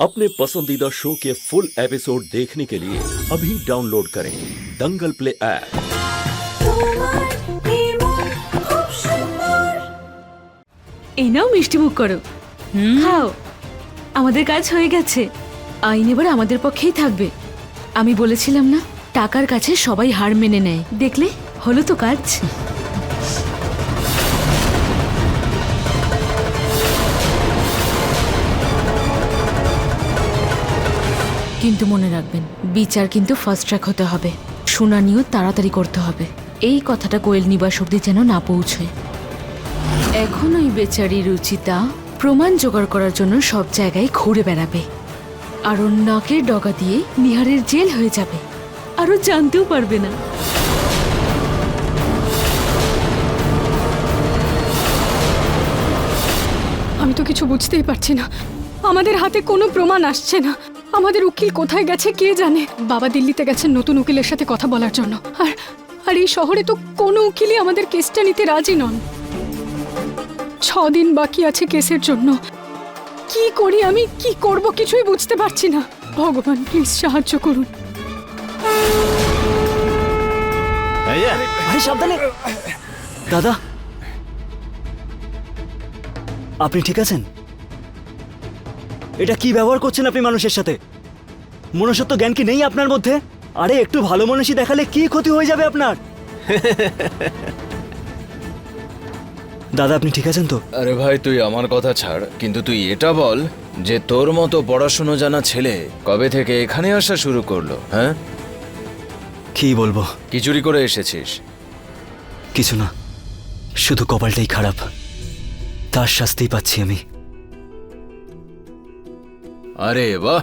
अपने पसंदीदा शो के फुल एपिसोड देखने के लिए अभी डाउनलोड करें दंगल प्ले ऐप তোমার নির্মল খুব সুন্দর এই নাও মিষ্টি মুখ করো খাও আমাদের কাজ হয়ে গেছে আইন এবার আমাদের পক্ষেই থাকবে আমি বলেছিলাম না টাকার কাছে সবাই হার মেনে নেয় দেখলে হলো তো কাজ কিন্তু মনে রাখবেন, বিচার কিন্তু ফার্স্ট ট্র্যাক হতে হবে। শুনানিও তাড়াতাড়ি করতে হবে। এই কথাটা কোয়েল নিবাস অব্দি যেন না পৌঁছয়। এখন ওই বেচারি রুচিতা প্রমাণ জোগাড় করার জন্য সব জায়গায় ঘুরে বেড়াবে। আর ওর নাকের ডগা দিয়ে নিহারের জেল হয়ে যাবে। আরও জানতেও পারবে না। আমি তো কিছু বুঝতেই পারছি না। আমাদের হাতে কোনো প্রমাণ আসছে না। আমাদের উকিল কোথায় গেছে কে জানে? বাবা দিল্লিতে গেছেন নতুন উকিলের সাথে কথা বলার জন্য। আর আর এই শহরে তো কোনো উকিলই আমাদের কেসটা নিতে রাজি নন। ছ দিন বাকি আছে কেসের জন্য। কি করি আমি? কি করব কিছুই বুঝতে পারছি না। ভগবান প্লিজ সাহায্য করুন। সাবধানে। দাদা। আপনি ঠিক আছেন? এটা কি ব্যবহার করছেন আপনি মানুষের সাথে? মনুষ্যত্ব জ্ঞান কি নেই আপনার মধ্যে? আরে একটু ভালো মানুষই দেখালে কি ক্ষতি হয়ে যাবে আপনার? দাদা আপনি ঠিক আছেন তো? আরে ভাই তুই আমার কথা ছাড় কিন্তু তুই এটা বল যে তোর মতো পড়াশুনো জানা ছেলে কবে থেকে এখানে আসা শুরু করল হ্যাঁ? কি বলব? কি চুরি করে এসেছিস? কিছু না শুধু কপালটাই খারাপ। তার শাস্তিই পাচ্ছি আমি। আরে বাহ।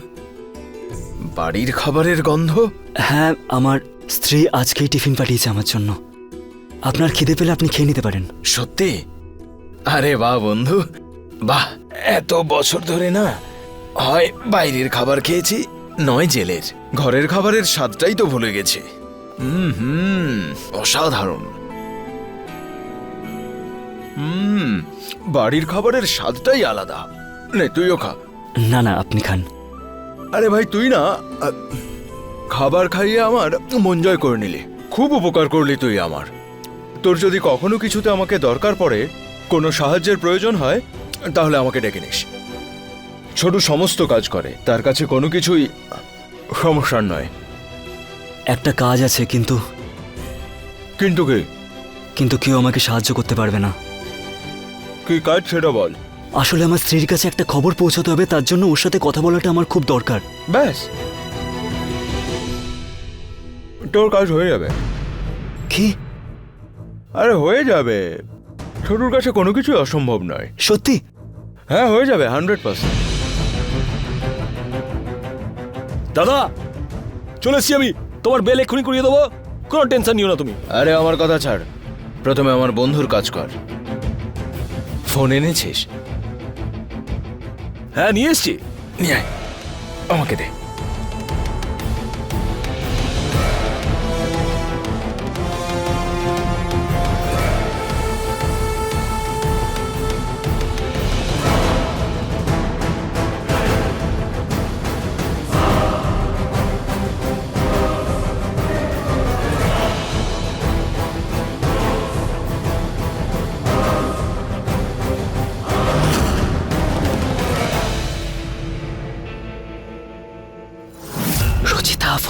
বাড়ির খাবারের গন্ধ? হ্যাঁ আমার স্ত্রী আজকেই টিফিন পাঠিয়েছে আমার জন্য। আপনার খিদে পেলে আপনি খেয়ে নিতে পারেন। সত্যি? আরে বাহ বন্ধু। বাহ এত বছর ধরে না? হয় বাইরের খাবার খেয়েছি নয় জেলের। ঘরের খাবারের স্বাদটাই তো ভুলে গেছি। হুম হুম অসাধারণ। হুম বাড়ির খাবারের স্বাদটাই আলাদা। নে তুইও খা। না না আপনি খান। আরে ভাই তুই না খাবার খাইয়ে আমার মন জয় করে নিলি। খুব উপকার করলি তুই আমার। তোর যদি কখনো কিছুতে আমাকে দরকার পড়ে কোনো সাহায্যের প্রয়োজন হয় তাহলে আমাকে ডেকে নিস। ছোট সমস্ত কাজ করে তার কাছে কোনো কিছুই সমস্যার নয়। একটা কাজ আছে কিন্তু কিন্তু কি? কিন্তু কেউ আমাকে সাহায্য করতে পারবে না। কি কাজ সেটা বল। আসলে আমার স্ত্রীর কাছে একটা খবর পৌঁছাতে হবে তার জন্য ওর সাথে কথা বলাটা আমার খুব দরকার। ব্যাস। তোর কাজ হয়ে যাবে। কি? আরে হয়ে যাবে। ছোটুর কাছে কোনো কিছুই অসম্ভব নয়। সত্যি? হ্যাঁ হয়ে যাবে হান্ড্রেড পার্সেন্ট দাদা চলে এসছি আমি। তোমার বেল এক্ষুনি করিয়ে দেবো। কোনো টেনশন নিও না তুমি। আরে আমার কথা ছাড়। প্রথমে আমার বন্ধুর কাজ কর। ফোন এনেছিস? হ্যাঁ নিয়ে এসছি। নিয়ে আমাকে দে।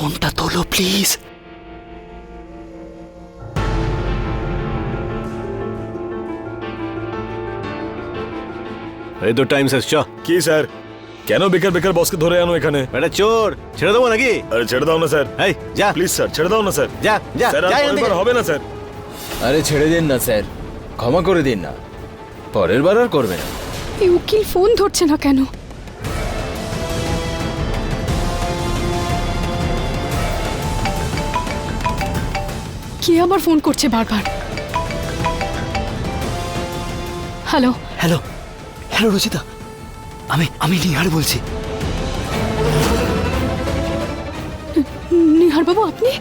ফোনটা তোলো প্লিজ এই তো টাইম শেষ চ। কি স্যার? কেন বেকার বেকার বসকে ধরে আনো এখানে? এটা চোর। ছেড়ে দেবো নাকি? আরে ছেড়ে দাও না স্যার। এই যা। প্লিজ স্যার ছেড়ে দাও না স্যার। যা যা স্যার আর পরের বার হবে না স্যার। আরে ছেড়ে দিন না স্যার। ক্ষমা করে দিন না। পরের বার আর করবে না। এই উকিল ফোন ধরছে না কেন? কে আবার ফোন করছে বারবার? হ্যালো? হ্যালো। হ্যালো রচিতা। আমি আমি নিহার বলছি। নিহার বাবু আপনি?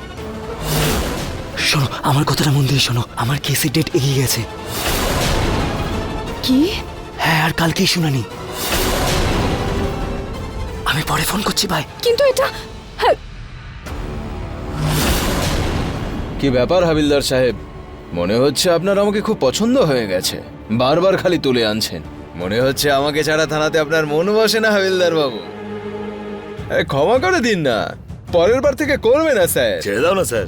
শোনো আমার কথাটা মন দিয়ে শোনো। আমার কেসের ডেট এগিয়ে গেছে। কি? হ্যাঁ আর কালকেই শুনানি। আমি পরে ফোন করছি ভাই কিন্তু এটা কি ব্যাপার হাবিলদার সাহেব? মনে হচ্ছে আপনার আমাকে খুব পছন্দ হয়ে গেছে। বারবার খালি তুলে আনছেন। মনে হচ্ছে আমাকে ছাড়া থানাতে আপনার মন বসে না হাবিলদার বাবু। ক্ষমা করে দিন না। পরের বার থেকে করবে না স্যার। ছেড়ে দাও না স্যার।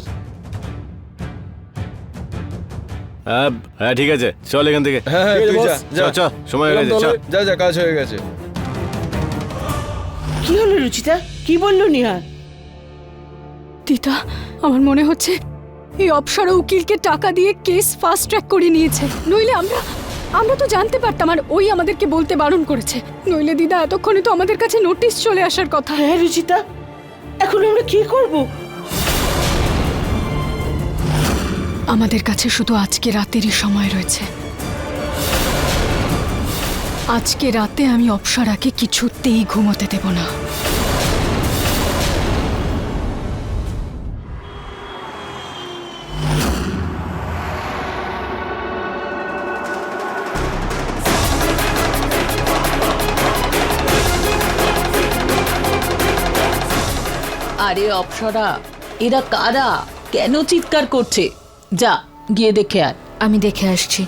হ্যাঁ হ্যাঁ ঠিক আছে। চল এখান থেকে। হ্যাঁ হ্যাঁ ঠিক তুই যা যা। চ, চ, সময় হয়ে গেছে, যা যা কাজ হয়ে গেছে। কি হলো রুচিতা? কি বলল নিহার? দিদা আমার মনে হচ্ছে এই অপসরা উকিলকে টাকা দিয়ে কেস ফাস্ট ট্র্যাক করে নিয়েছে। নইলে আমরা আমরা তো জানতে পারতাম আর ওই আমাদেরকে বলতে বারণ করেছে। নইলে দিদা এতক্ষণে তো আমাদের কাছে নোটিশ চলে আসার কথা। হ্যাঁ রুচিতা এখন আমরা কি করব? আমাদের কাছে শুধু আজকে রাতেরই সময় রয়েছে। আজকে রাতে আমি অপসরাকে কিছুতেই ঘুমোতে দেব না। আরে অপসরা, এরা কারা? কেন চিৎকার করছে? যা, গিয়ে দেখে আর আমি দেখে আসছি।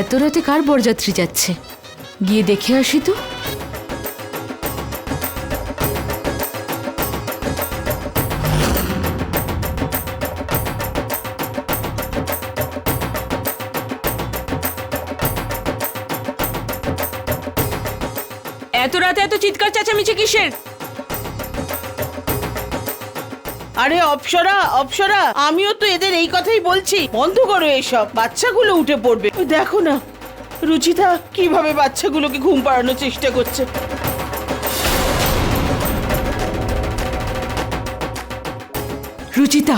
এত রাতে কার বরযাত্রী যাচ্ছে? গিয়ে দেখে আসি তো। এত রাতে এত চিৎকার চেঁচামেচি কিসের? আরে অপসরা অপসরা আমিও তো এদের এই কথাই বলছি। বন্ধ করো এসব বাচ্চাগুলো উঠে পড়বে। দেখো না রুচিতা কীভাবে বাচ্চাগুলোকে ঘুম পাড়ানোর চেষ্টা করছে? রুচিতা।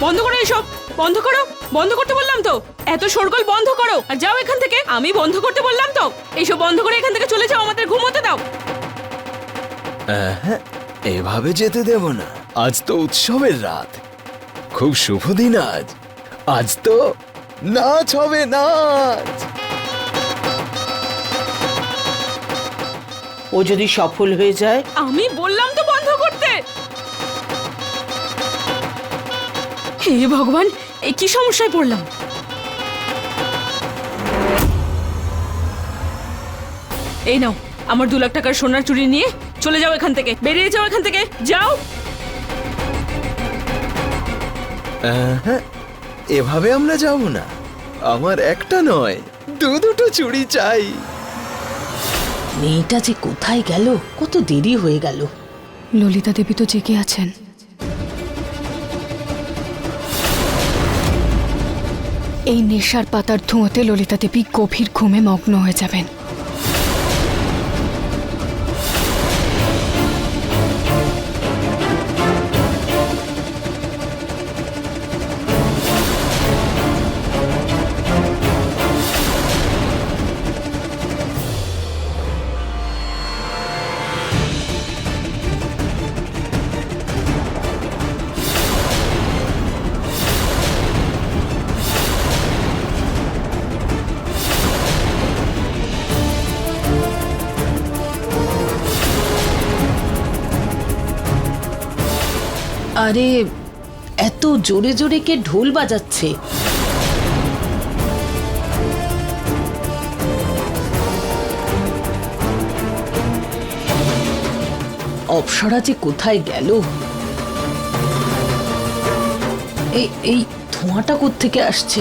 বন্ধ করো এসব বন্ধ করো। বন্ধ করতে বললাম তো? এত শোরগোল বন্ধ করো। আর যাও এখান থেকে। আমি বন্ধ করতে বললাম তো? এইসব বন্ধ করে এখান থেকে চলে যাও আমাদের ঘুমোতে দাও। এভাবে যেতে দেব না। আজ তো উৎসবের রাত। খুব শুভ দিন আজ। আজ তো নাচ হবে নাচ! ও যদি সফল হয়ে যায়? আমি বললাম হে ভগবান এই কি সমস্যায় পড়লাম? এই নাও আমার দু লাখ টাকার সোনার চুরি নিয়ে চলে যাও এখান থেকে। বেরিয়ে যাও এখান থেকে যাও। হ্যাঁ এভাবে আমরা যাব না। আমার একটা নয় দু দুটো চুড়ি চাই। মেয়েটা যে কোথায় গেল কত দেরি হয়ে গেল। ললিতা দেবী তো জেগে আছেন। এই নেশার পাতার ধোঁয়াতে ললিতা দেবী গভীর ঘুমে মগ্ন হয়ে যাবেন। আরে, এত জোরে জোরে কে ঢোল বাজাচ্ছে। অপসরা যে কোথায় গেল? এই এই ধোঁয়াটা কোত্থেকে আসছে?